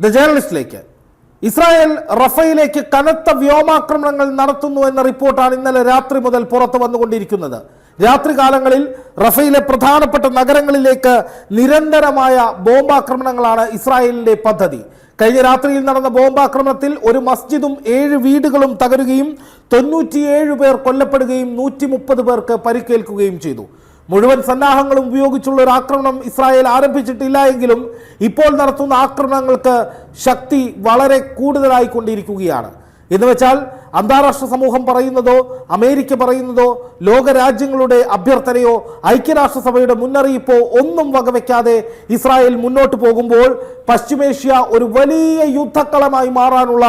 The ജേർണലിസ്റ്റിലേക്ക് Israel റഫയിലേക്ക് കനത്ത വ്യോമാക്രമണങ്ങൾ നടത്തുന്നു എന്ന റിപ്പോർട്ടാണ് ഇന്നലെ രാത്രി മുതൽ പുറത്തു വന്നുകൊണ്ടിരിക്കുന്നത്. രാത്രി കാലങ്ങളിൽ റഫയിലെ പ്രധാനപ്പെട്ട നഗരങ്ങളിലേക്ക് നിരന്തരമായ ബോംബാക്രമണങ്ങളാണ് ഇസ്രായേലിന്റെ പദ്ധതി. കഴിഞ്ഞ രാത്രിയിൽ നടന്ന ബോംബാക്രമണത്തിൽ ഒരു മസ്ജിദും ഏഴ് വീടുകളും തകരുകയും തൊണ്ണൂറ്റിയേഴ് പേർ കൊല്ലപ്പെടുകയും നൂറ്റി മുപ്പത് പേർക്ക് പരിക്കേൽക്കുകയും ചെയ്തു. മുഴുവൻ സന്നാഹങ്ങളും ഉപയോഗിച്ചുള്ള ഒരു ആക്രമണം ഇസ്രായേൽ ആരംഭിച്ചിട്ടില്ല എങ്കിലും ഇപ്പോൾ നടത്തുന്ന ആക്രമണങ്ങൾക്ക് ശക്തി വളരെ കൂടുതലായിക്കൊണ്ടിരിക്കുകയാണ്. എന്ന് വെച്ചാൽ അന്താരാഷ്ട്ര സമൂഹം പറയുന്നതോ അമേരിക്ക പറയുന്നതോ ലോകരാജ്യങ്ങളുടെ അഭ്യർത്ഥനയോ ഐക്യരാഷ്ട്രസഭയുടെ മുന്നറിയിപ്പോ ഒന്നും വകവെക്കാതെ ഇസ്രായേൽ മുന്നോട്ട് പോകുമ്പോൾ പശ്ചിമേഷ്യ ഒരു വലിയ യുദ്ധക്കളമായി മാറാനുള്ള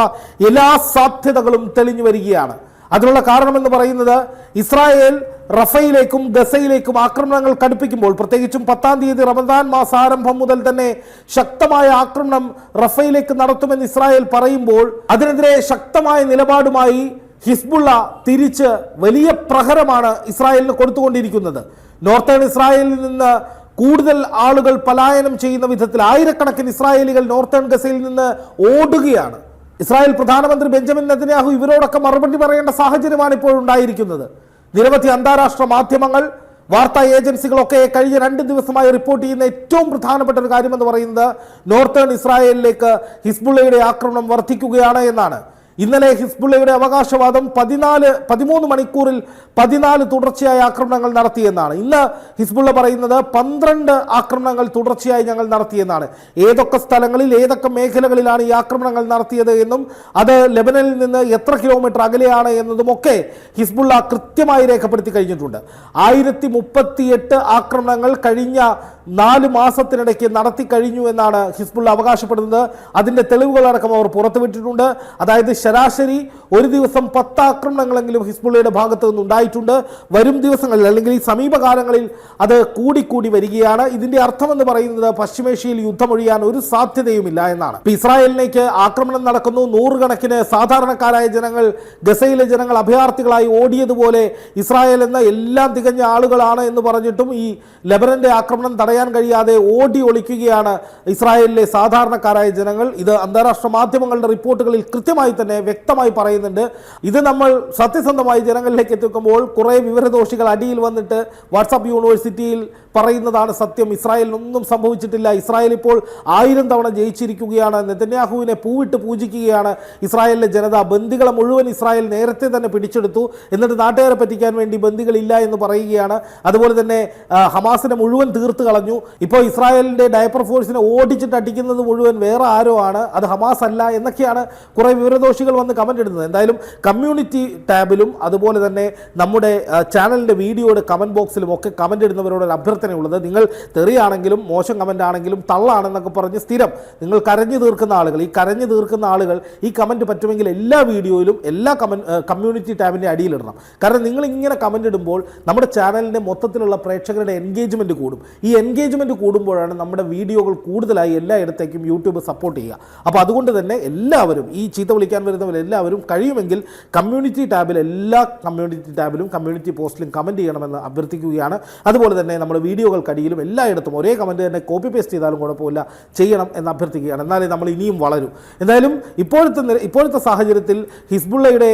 എല്ലാ സാധ്യതകളും തെളിഞ്ഞു വരികയാണ്. അതിനുള്ള കാരണമെന്ന് പറയുന്നത് ഇസ്രായേൽ റഫയിലേക്കും ഗസയിലേക്കും ആക്രമണങ്ങൾ കടുപ്പിക്കുമ്പോൾ പ്രത്യേകിച്ചും പത്താം തീയതി റമദാൻ മാസാരംഭം മുതൽ തന്നെ ശക്തമായ ആക്രമണം റഫയിലേക്ക് നടത്തുമെന്ന് ഇസ്രായേൽ പറയുമ്പോൾ അതിനെതിരെ ശക്തമായ നിലപാടുമായി ഹിസ്ബുള്ള തിരിച്ച് വലിയ പ്രഹരമാണ് ഇസ്രായേലിന് കൊടുത്തുകൊണ്ടിരിക്കുന്നത്. നോർത്തേൺ ഇസ്രായേലിൽ നിന്ന് കൂടുതൽ ആളുകൾ പലായനം ചെയ്യുന്ന വിധത്തിൽ ആയിരക്കണക്കിന് ഇസ്രായേലികൾ നോർത്തേൺ ഗസയിൽ നിന്ന് ഓടുകയാണ്. ഇസ്രായേൽ പ്രധാനമന്ത്രി ബെഞ്ചമിൻ നെതന്യാഹു ഇവരോടൊക്കെ മറുപടി പറയേണ്ട സാഹചര്യമാണ് ഇപ്പോൾ ഉണ്ടായിരിക്കുന്നത്. നിരവധി അന്താരാഷ്ട്ര മാധ്യമങ്ങൾ വാർത്താ ഏജൻസികളൊക്കെ കഴിഞ്ഞ രണ്ട് ദിവസമായി റിപ്പോർട്ട് ചെയ്യുന്ന ഏറ്റവും പ്രധാനപ്പെട്ട ഒരു കാര്യമെന്ന് പറയുന്നത് നോർത്തേൺ ഇസ്രായേലിലേക്ക് ഹിസ്ബുള്ളയുടെ ആക്രമണം വർദ്ധിക്കുകയാണ് എന്നാണ്. ഇന്നലെ ഹിസ്ബുള്ളയുടെ അവകാശവാദം പതിനാല് പതിമൂന്ന് മണിക്കൂറിൽ പതിനാല് തുടർച്ചയായ ആക്രമണങ്ങൾ നടത്തിയെന്നാണ്. ഇന്ന് ഹിസ്ബുള്ള പറയുന്നത് പന്ത്രണ്ട് ആക്രമണങ്ങൾ തുടർച്ചയായി ഞങ്ങൾ നടത്തിയെന്നാണ്. ഏതൊക്കെ സ്ഥലങ്ങളിൽ ഏതൊക്കെ മേഖലകളിലാണ് ഈ ആക്രമണങ്ങൾ നടത്തിയത് എന്നും അത് ലെബനനിൽ നിന്ന് എത്ര കിലോമീറ്റർ അകലെയാണ് എന്നതുമൊക്കെ ഹിസ്ബുള്ള കൃത്യമായി രേഖപ്പെടുത്തി കഴിഞ്ഞിട്ടുണ്ട്. ആയിരത്തി ആക്രമണങ്ങൾ കഴിഞ്ഞ നാല് മാസത്തിനിടയ്ക്ക് നടത്തി കഴിഞ്ഞു എന്നാണ് ഹിസ്ബുള്ള അവകാശപ്പെടുന്നത്. അതിന്റെ തെളിവുകളടക്കം അവർ പുറത്തുവിട്ടിട്ടുണ്ട്. അതായത് ശരാശരി ഒരു ദിവസം പത്ത് ആക്രമണങ്ങളെങ്കിലും ഹിസ്ബുള്ളയുടെ ഭാഗത്തു നിന്ന് ഉണ്ടായിട്ടുണ്ട്. വരും ദിവസങ്ങളിൽ അല്ലെങ്കിൽ ഈ സമീപകാലങ്ങളിൽ അത് കൂടിക്കൂടി വരികയാണ്. ഇതിന്റെ അർത്ഥമെന്ന് പറയുന്നത് പശ്ചിമേഷ്യയിൽ യുദ്ധമൊഴിയാൻ ഒരു സാധ്യതയുമില്ല എന്നാണ്. ഇസ്രായേലിലേക്ക് ആക്രമണം നടക്കുന്നു. നൂറുകണക്കിന് സാധാരണക്കാരായ ജനങ്ങൾ ഗസയിലെ ജനങ്ങൾ അഭയാർത്ഥികളായി ഓടിയതുപോലെ ഇസ്രായേൽ എന്ന എല്ലാം തികഞ്ഞ ആളുകളാണ് എന്ന് പറഞ്ഞിട്ടും ഈ ലെബനന്റെ ആക്രമണം തടയാൻ കഴിയാതെ ഓടി ഒളിക്കുകയാണ് ഇസ്രായേലിലെ സാധാരണക്കാരായ ജനങ്ങൾ. ഇത് അന്താരാഷ്ട്ര മാധ്യമങ്ങളുടെ റിപ്പോർട്ടുകളിൽ കൃത്യമായി തന്നെ വ്യക്തമായി പറയുന്നുണ്ട്. ഇത് നമ്മൾ സത്യസന്ധമായി ജനങ്ങളിലേക്ക് എത്തിക്കുമ്പോൾ കുറേ വിവരദോഷികൾ അടിയിൽ വന്നിട്ട് വാട്സാപ്പ് യൂണിവേഴ്സിറ്റിയിൽ പറയുന്നതാണ് സത്യം. ഇസ്രായേലിനൊന്നും സംഭവിച്ചിട്ടില്ല. ഇസ്രായേൽ ഇപ്പോൾ ആയിരം തവണ ജയിച്ചിരിക്കുകയാണ്. നെതന്യാഹുവിനെ പൂവിട്ട് പൂജിക്കുകയാണ് ഇസ്രായേലിലെ ജനത. ബന്ദികളെ മുഴുവൻ ഇസ്രായേൽ നേരത്തെ തന്നെ പിടിച്ചെടുത്തു. എന്നിട്ട് നാട്ടുകാരെ പറ്റിക്കാൻ വേണ്ടി ബന്ദികളില്ല എന്ന് പറയുകയാണ്. അതുപോലെ തന്നെ ഹമാസിനെ മുഴുവൻ തീർത്ത് കളഞ്ഞു. ഇപ്പോൾ ഇസ്രായേലിന്റെ ഡയപ്പർ ഫോഴ്സിനെ ഓടിച്ചിട്ട് അടിക്കുന്നത് മുഴുവൻ വേറെ ആരോ ആണ് അത് ഹമാസ് അല്ല എന്നൊക്കെയാണ് കുറേ വിവരദോഷികൾ വന്ന് കമന്റ് ഇടുന്നത്. എന്തായാലും കമ്മ്യൂണിറ്റി ടാബിലും അതുപോലെ തന്നെ നമ്മുടെ ചാനലിന്റെ വീഡിയോയുടെ കമന്റ് ബോക്സിലും ഒക്കെ കമന്റ് ഇടുന്നവരോട് ഒരു അഭ്യർത്ഥനയുള്ളത് നിങ്ങൾ തെറിയാണെങ്കിലും മോശം കമന്റ് ആണെങ്കിലും തള്ളാണെന്നൊക്കെ പറഞ്ഞ് സ്ഥിരം നിങ്ങൾ കരഞ്ഞു തീർക്കുന്ന ആളുകൾ ഈ കരഞ്ഞു തീർക്കുന്ന ആളുകൾ ഈ കമന്റ് പറ്റുമെങ്കിൽ എല്ലാ വീഡിയോയിലും എല്ലാ കമന്റ് കമ്മ്യൂണിറ്റി ടാബിന്റെ അടിയിലിടണം കാരണം നിങ്ങൾ ഇങ്ങനെ കമന്റ് ഇടുമ്പോൾ നമ്മുടെ ചാനലിന്റെ മൊത്തത്തിലുള്ള പ്രേക്ഷകരുടെ എൻഗേജ്മെന്റ് കൂടും. ഈ എൻഗേജ്മെന്റ് കൂടുമ്പോഴാണ് നമ്മുടെ വീഡിയോകൾ കൂടുതലായി എല്ലായിടത്തേക്കും യൂട്യൂബ് സപ്പോർട്ട് ചെയ്യുക. അപ്പോൾ അതുകൊണ്ട് തന്നെ എല്ലാവരും ഈ ചീത്ത വിളിക്കാൻ വരുന്നവരെല്ലാവരും കഴിയുമെങ്കിൽ കമ്മ്യൂണിറ്റി ടാബിൽ എല്ലാ കമ്മ്യൂണിറ്റി ടാബിലും കമ്മ്യൂണിറ്റി പോസ്റ്റിലും കമന്റ് ചെയ്യണമെന്ന് അഭ്യർത്ഥിക്കുകയാണ്. അതുപോലെ തന്നെ നമ്മുടെ വീഡിയോകൾക്കടിയിലും എല്ലായിടത്തും ഒരേ കമന്റ് തന്നെ കോപ്പി പേസ്റ്റ് ചെയ്താലും കുഴപ്പമില്ല. ചെയ്യണം എന്ന് അഭ്യർത്ഥിക്കുകയാണ്. എന്നാലേ നമ്മൾ ഇനിയും വളരും. എന്തായാലും ഇപ്പോഴത്തെ ഇപ്പോഴത്തെ സാഹചര്യത്തിൽ ഹിസ്ബുള്ളയുടെ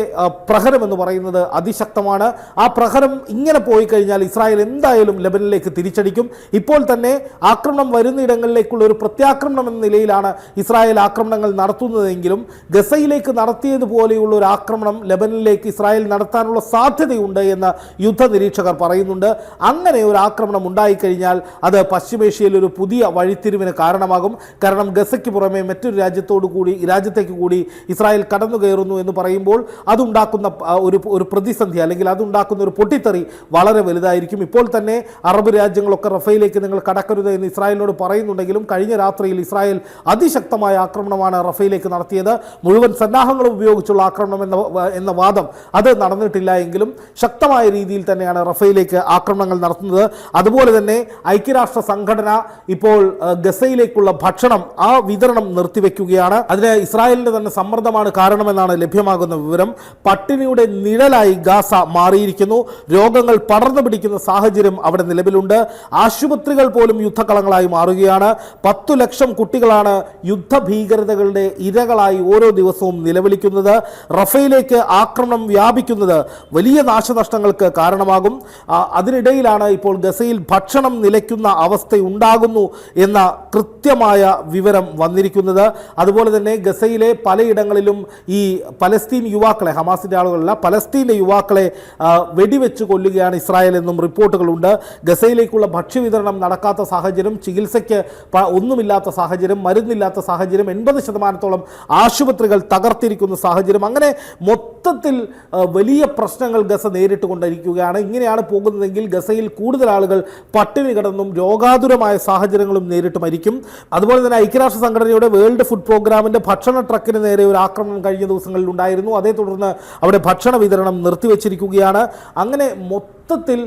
പ്രഹരം എന്ന് പറയുന്നത് അതിശക്തമാണ്. ആ പ്രഹരം ഇങ്ങനെ പോയി കഴിഞ്ഞാൽ ഇസ്രായേൽ എന്തായാലും ലെബനിലേക്ക് തിരിച്ചടിക്കും. ഇപ്പോൾ തന്നെ ആക്രമണം വരുന്നിടങ്ങളിലേക്കുള്ള ഒരു പ്രത്യാക്രമണം എന്ന നിലയിലാണ് ഇസ്രായേൽ ആക്രമണങ്ങൾ നടത്തുന്നതെങ്കിലും ഗസയിലേക്ക് നടത്തിയതുപോലെയുള്ള ഒരു ആക്രമണം ലബനിലേക്ക് ഇസ്രായേൽ നടത്താനുള്ള സാധ്യതയുണ്ട് എന്ന് യുദ്ധ നിരീക്ഷകർ പറയുന്നുണ്ട്. അങ്ങനെ ഒരു ആക്രമണം ഉണ്ടായിക്കഴിഞ്ഞാൽ അത് പശ്ചിമേഷ്യയിൽ ഒരു പുതിയ വഴിത്തിരിവിന് കാരണമാകും. കാരണം ഗസയ്ക്ക് പുറമെ മറ്റൊരു രാജ്യത്തോടു കൂടി രാജ്യത്തേക്ക് കൂടി ഇസ്രായേൽ കടന്നു കയറുന്നു എന്ന് പറയുമ്പോൾ അതുണ്ടാക്കുന്ന ഒരു ഒരു പ്രതിസന്ധി അല്ലെങ്കിൽ അതുണ്ടാക്കുന്ന ഒരു പൊട്ടിത്തെറി വളരെ വലുതായിരിക്കും. ഇപ്പോൾ തന്നെ അറബ് രാജ്യങ്ങളൊക്കെ റഫയിലേക്ക് നിങ്ങൾ കടക്കരുത് എന്ന് ഇസ്രായേലിനോട് പറയുന്നുണ്ടെങ്കിലും കഴിഞ്ഞ രാത്രിയിൽ ഇസ്രായേൽ അതിശക്തമായ ആക്രമണമാണ് റഫയിലേക്ക് നടത്തിയത്. മുഴുവൻ സന്നാഹങ്ങളും ഉപയോഗിച്ചുള്ള ആക്രമണം എന്ന എന്ന വാദം അത് നടന്നിട്ടില്ല എങ്കിലും ശക്തമായ രീതിയിൽ തന്നെയാണ് റഫയിലേക്ക് ആക്രമണങ്ങൾ നടത്തുന്നത്. അതുപോലെ തന്നെ ഐക്യരാഷ്ട്ര സംഘടന ഇപ്പോൾ ഗസയിലേക്കുള്ള ഭക്ഷണം ആ വിതരണം നിർത്തിവെക്കുകയാണ്. അതിന് ഇസ്രായേലിന്റെ തന്നെ സമ്മർദ്ദമാണ് കാരണമെന്നാണ് ലഭ്യമാകുന്ന വിവരം. പട്ടിണിയുടെ നിഴലായി ഗാസ മാറിയിരിക്കുന്നു. രോഗങ്ങൾ പടർന്നു പിടിക്കുന്ന സാഹചര്യം അവിടെ നിലവിലുണ്ട്. ആശുപത്രികൾ പോലും യുദ്ധക്കളങ്ങളായി മാറുകയാണ്. പത്തു ലക്ഷം കുട്ടികളാണ് യുദ്ധഭീകരതകളുടെ ഇരകളായി ഓരോ ദിവസവും നിലവിളിക്കുന്നത്. റഫയിലേക്ക് ആക്രമണം വ്യാപിക്കുന്നത് വലിയ നാശനഷ്ടങ്ങൾക്ക് കാരണമാകും. അതിനിടയിലാണ് ഇപ്പോൾ ഗസയിൽ ഭക്ഷണം നിലയ്ക്കുന്ന അവസ്ഥയുണ്ടാകുന്നു എന്ന കൃത്യമായ വിവരം വന്നിരിക്കുന്നത്. അതുപോലെ തന്നെ ഗസയിലെ പലയിടങ്ങളിലും ഈ പലസ്തീൻ യുവാക്കളെ ഹമാസിന്റെ ആളുകളല്ല പലസ്തീനിലെ യുവാക്കളെ വെടിവെച്ച് കൊല്ലുകയാണ് ഇസ്രായേൽ എന്നും റിപ്പോർട്ടുകളുണ്ട്. ഗസയിലേക്കുള്ള ഭക്ഷ്യവിതരണം നടക്കാത്ത സാഹചര്യം ചികിത്സയ്ക്ക് ഒന്നുമില്ലാത്ത സാഹചര്യം മരുന്നില്ലാത്ത സാഹചര്യം എൺപത് ശതമാനത്തോളം ആശുപത്രികൾ തകർത്തിരിക്കുന്ന സാഹചര്യം. അങ്ങനെ മൊത്തത്തിൽ വലിയ പ്രശ്നങ്ങൾ ഗസ നേരിട്ട് കൊണ്ടിരിക്കുകയാണ് ഇങ്ങനെയാണ് പോകുന്നതെങ്കിൽ ഗസയിൽ കൂടുതൽ ആളുകൾ പട്ടിണി കിടന്നും രോഗാതുരമായ സാഹചര്യങ്ങളും നേരിട്ട് മരിക്കും. അതുപോലെ തന്നെ ഐക്യരാഷ്ട്ര സംഘടനയുടെ വേൾഡ് ഫുഡ് പ്രോഗ്രാമിന്റെ ഭക്ഷണ ട്രക്കിന് നേരെ ഒരു ആക്രമണം കഴിഞ്ഞ ദിവസങ്ങളിൽ ഉണ്ടായിരുന്നു. അതേ തുടർന്ന് അവിടെ ഭക്ഷണ വിതരണം നിർത്തിവെച്ചിരിക്കുകയാണ്. അങ്ങനെ മൊത്തത്തിൽ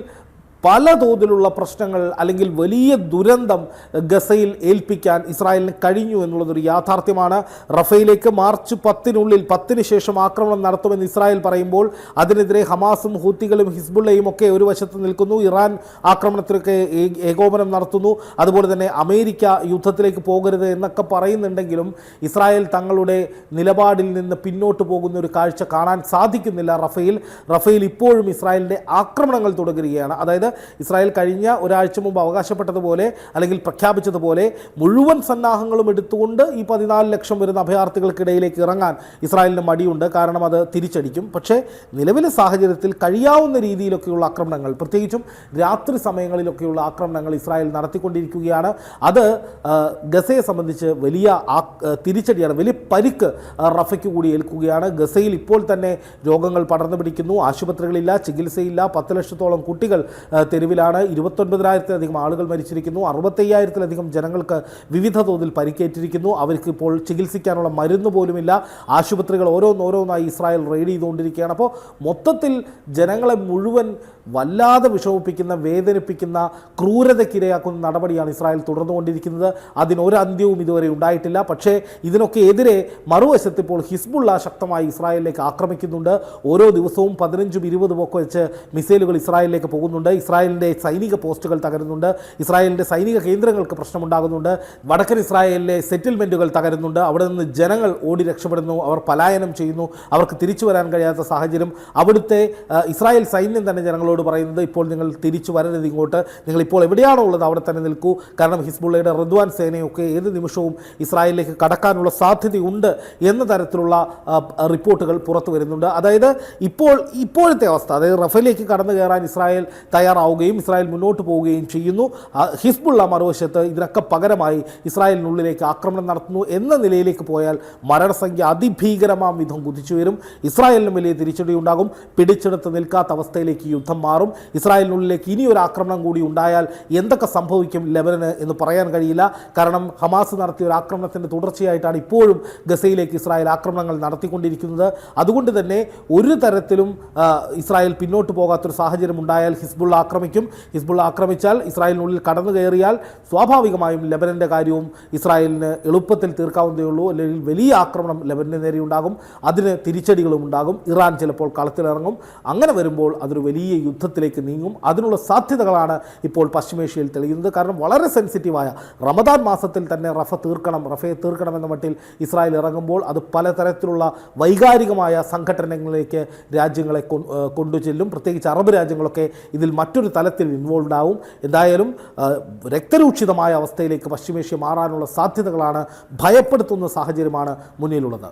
പല തോതിലുള്ള പ്രശ്നങ്ങൾ അല്ലെങ്കിൽ വലിയ ദുരന്തം ഗസയിൽ ഏൽപ്പിക്കാൻ ഇസ്രായേലിന് കഴിഞ്ഞു എന്നുള്ളതൊരു യാഥാർത്ഥ്യമാണ്. റഫയിലേക്ക് മാർച്ച് പത്തിനുള്ളിൽ പത്തിന് ശേഷം ആക്രമണം നടത്തുമെന്ന് ഇസ്രായേൽ പറയുമ്പോൾ അതിനെതിരെ ഹമാസും ഹൂത്തികളും ഹിസ്ബുള്ളയും ഒക്കെ ഒരു വശത്ത് നിൽക്കുന്നു. ഇറാൻ ആക്രമണത്തിലൊക്കെ ഏകോപനം നടത്തുന്നു. അതുപോലെ തന്നെ അമേരിക്ക യുദ്ധത്തിലേക്ക് പോകരുത് എന്നൊക്കെ പറയുന്നുണ്ടെങ്കിലും ഇസ്രായേൽ തങ്ങളുടെ നിലപാടിൽ നിന്ന് പിന്നോട്ട് പോകുന്ന ഒരു കാഴ്ച കാണാൻ സാധിക്കുന്നില്ല റഫയിൽ. റഫയിൽ ഇപ്പോഴും ഇസ്രായേലിന്റെ ആക്രമണങ്ങൾ തുടരുകയാണ്. അതായത് ഇസ്രായേൽ കഴിഞ്ഞ ഒരാഴ്ച മുമ്പ് അവകാശപ്പെട്ടതുപോലെ അല്ലെങ്കിൽ പ്രഖ്യാപിച്ചതുപോലെ മുഴുവൻ സന്നാഹങ്ങളും എടുത്തുകൊണ്ട് ഈ പതിനാല് ലക്ഷം വരുന്ന അഭയാർത്ഥികൾക്കിടയിലേക്ക് ഇറങ്ങാൻ ഇസ്രായേലിന് മടിയുണ്ട്. കാരണം അത് തിരിച്ചടിക്കും. പക്ഷേ നിലവിലെ സാഹചര്യത്തിൽ കഴിയാവുന്ന രീതിയിലൊക്കെയുള്ള ആക്രമണങ്ങൾ പ്രത്യേകിച്ചും രാത്രി സമയങ്ങളിലൊക്കെയുള്ള ആക്രമണങ്ങൾ ഇസ്രായേൽ നടത്തിക്കൊണ്ടിരിക്കുകയാണ്. അത് ഗസയെ സംബന്ധിച്ച് വലിയ തിരിച്ചടിയാണ് വലിയ പരിക്ക് റഫയ്ക്ക് കൂടി ഏൽക്കുകയാണ്. ഗസയിൽ ഇപ്പോൾ തന്നെ രോഗങ്ങൾ പടർന്നു പിടിക്കുന്നു. ആശുപത്രികളില്ല ചികിത്സയില്ല. പത്ത് ലക്ഷത്തോളം കുട്ടികൾ തെരുവിലാണ് ഇരുപത്തൊൻപതിനായിരത്തിലധികം ആളുകൾ മരിച്ചിരിക്കുന്നു. അറുപത്തയ്യായിരത്തിലധികം ജനങ്ങൾക്ക് വിവിധ തോതിൽ പരിക്കേറ്റിരിക്കുന്നു. അവർക്ക് ഇപ്പോൾ ചികിത്സിക്കാനുള്ള മരുന്ന് പോലുമില്ല. ആശുപത്രികൾ ഓരോന്നോരോന്നായി ഇസ്രായേൽ റെയ്ഡ് ചെയ്തുകൊണ്ടിരിക്കുകയാണ്. അപ്പോൾ മൊത്തത്തിൽ ജനങ്ങളെ മുഴുവൻ വല്ലാതെ വിഷമിപ്പിക്കുന്ന വേദനിപ്പിക്കുന്ന ക്രൂരതയ്ക്കിരയാക്കുന്ന നടപടിയാണ് ഇസ്രായേൽ തുടർന്നുകൊണ്ടിരിക്കുന്നത്. അതിനൊരു അന്ത്യവും ഇതുവരെ ഉണ്ടായിട്ടില്ല. പക്ഷേ ഇതിനൊക്കെ എതിരെ മറുവശത്ത് ഇപ്പോൾ ഹിസ്ബുള്ള ശക്തമായി ഇസ്രായേലിലേക്ക് ആക്രമിക്കുന്നുണ്ട്. ഓരോ ദിവസവും പതിനഞ്ചും ഇരുപതും ഒക്കെ വെച്ച് മിസൈലുകൾ ഇസ്രായേലിലേക്ക് പോകുന്നുണ്ട്. ഇസ്രായേലിന്റെ സൈനിക പോസ്റ്റുകൾ തകരുന്നുണ്ട്. ഇസ്രായേലിന്റെ സൈനിക കേന്ദ്രങ്ങൾക്ക് പ്രശ്നമുണ്ടാകുന്നുണ്ട്. വടക്കൻ ഇസ്രായേലിലെ സെറ്റിൽമെന്റുകൾ തകരുന്നുണ്ട്. അവിടെ നിന്ന് ജനങ്ങൾ ഓടി രക്ഷപ്പെടുന്നു. അവർ പലായനം ചെയ്യുന്നു. അവർക്ക് തിരിച്ചു വരാൻ കഴിയാത്ത സാഹചര്യം. അവിടുത്തെ ഇസ്രായേൽ സൈന്യം തന്നെ ജനങ്ങളോട് പറയുന്നത് ഇപ്പോൾ നിങ്ങൾ തിരിച്ചു വരരുത് ഇങ്ങോട്ട്. നിങ്ങൾ ഇപ്പോൾ എവിടെയാണോ ഉള്ളത് അവിടെ തന്നെ നിൽക്കൂ. കാരണം ഹിസ്ബുള്ളയുടെ റിദ്വാൻ സേനയൊക്കെ ഏത് നിമിഷവും ഇസ്രായേലിലേക്ക് കടക്കാനുള്ള സാധ്യതയുണ്ട് എന്ന തരത്തിലുള്ള റിപ്പോർട്ടുകൾ പുറത്തു വരുന്നുണ്ട്. അതായത് ഇപ്പോൾ ഇപ്പോഴത്തെ അവസ്ഥ അതായത് റഫേലേക്ക് കടന്നു കയറാൻ ഇസ്രായേൽ തയ്യാറാവുകയും ഇസ്രായേൽ മുന്നോട്ട് പോവുകയും ചെയ്യുന്നു. ഹിസ്ബുള്ള മറുവശത്ത് ഇതിനൊക്കെ പകരമായി ഇസ്രായേലിനുള്ളിലേക്ക് ആക്രമണം നടത്തുന്നു എന്ന നിലയിലേക്ക് പോയാൽ മരണസംഖ്യ അതിഭീകരമാം വിധം കുതിച്ചു വരും. ഇസ്രായേലിനും വലിയ തിരിച്ചടിയുണ്ടാകും. പിടിച്ചെടുത്ത് നിൽക്കാത്ത അവസ്ഥയിലേക്ക് യുദ്ധം മാറും. ഇസ്രായേലിനുള്ളിലേക്ക് ഇനി ഒരു ആക്രമണം കൂടി ഉണ്ടായാൽ എന്തൊക്കെ സംഭവിക്കും ലെബനന് എന്ന് പറയാൻ കഴിയില്ല. കാരണം ഹമാസ് നടത്തിയ ഒരു ആക്രമണത്തിന്റെ തുടർച്ചയായിട്ടാണ് ഇപ്പോഴും ഗസയിലേക്ക് ഇസ്രായേൽ ആക്രമണങ്ങൾ നടത്തിക്കൊണ്ടിരിക്കുന്നത്. അതുകൊണ്ട് തന്നെ ഒരു തരത്തിലും ഇസ്രായേൽ പിന്നോട്ട് പോകാത്തൊരു സാഹചര്യം ഉണ്ടായാൽ ഹിസ്ബുള്ള ആക്രമിക്കും. ഹിസ്ബുള്ള ആക്രമിച്ചാൽ ഇസ്രായേലിനുള്ളിൽ കടന്നു കയറിയാൽ സ്വാഭാവികമായും ലെബനന്റെ കാര്യവും ഇസ്രായേലിന് എളുപ്പത്തിൽ തീർക്കാവുന്നതേ ഉള്ളൂ. അല്ലെങ്കിൽ വലിയ ആക്രമണം ലെബനന് നേരെ ഉണ്ടാകും. അതിന് തിരിച്ചടികളും ഉണ്ടാകും. ഇറാൻ ചിലപ്പോൾ കളത്തിലിറങ്ങും. അങ്ങനെ വരുമ്പോൾ അതൊരു വലിയ യുദ്ധത്തിലേക്ക് നീങ്ങും. അതിനുള്ള സാധ്യതകളാണ് ഇപ്പോൾ പശ്ചിമേഷ്യയിൽ തെളിയുന്നത്. കാരണം വളരെ സെൻസിറ്റീവായ റമദാൻ മാസത്തിൽ തന്നെ റഫ തീർക്കണം റഫയെ തീർക്കണം എന്ന മട്ടിൽ ഇസ്രായേൽ ഇറങ്ങുമ്പോൾ അത് പലതരത്തിലുള്ള വൈകാരികമായ സംഘടനകളിലേക്ക് രാജ്യങ്ങളെ കൊണ്ടു ചെല്ലും പ്രത്യേകിച്ച് അറബ് രാജ്യങ്ങളൊക്കെ ഇതിൽ മറ്റൊരു തലത്തിൽ ഇൻവോൾവ് ആവും. എന്തായാലും രക്തരൂക്ഷിതമായ അവസ്ഥയിലേക്ക് പശ്ചിമേഷ്യ മാറാനുള്ള സാധ്യതകളാണ് ഭയപ്പെടുത്തുന്ന സാഹചര്യമാണ് മുന്നിലുള്ളത്.